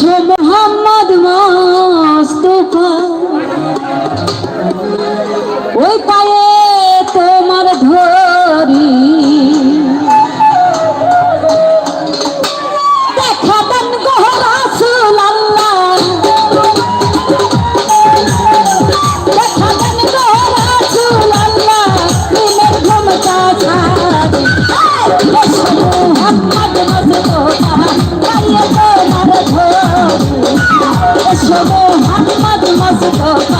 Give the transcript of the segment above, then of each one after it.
আসো মোহাম্মদ মা। 好。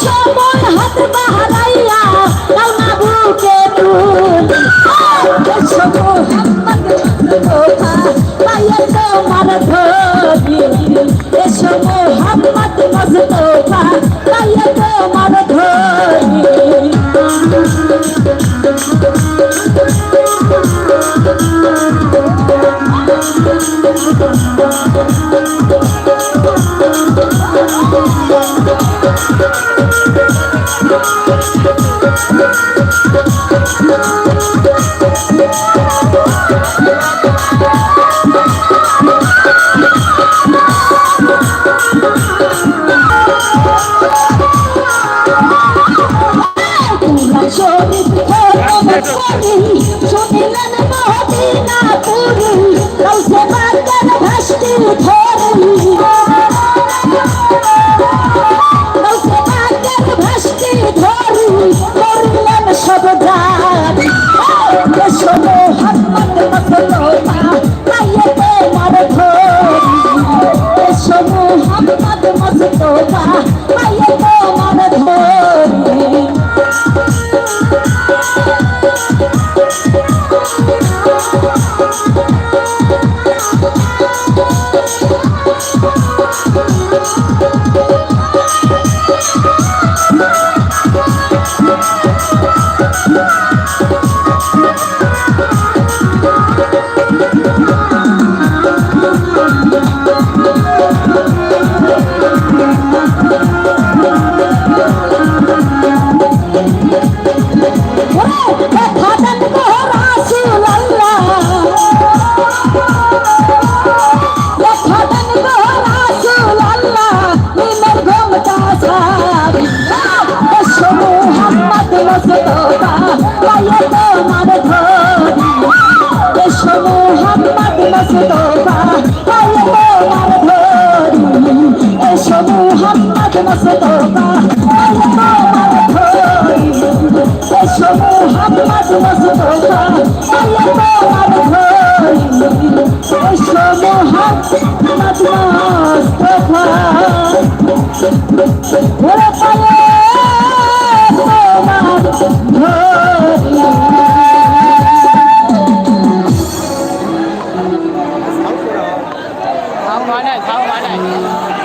সময় হাত বাহারাইয়া দাও না বুকে তুলি দেশো মোহাম্মদ মোহা পায়ে তোমার ধরি দেশো Mohammad Majnu Thank you. Boom, boom, boom. Oh,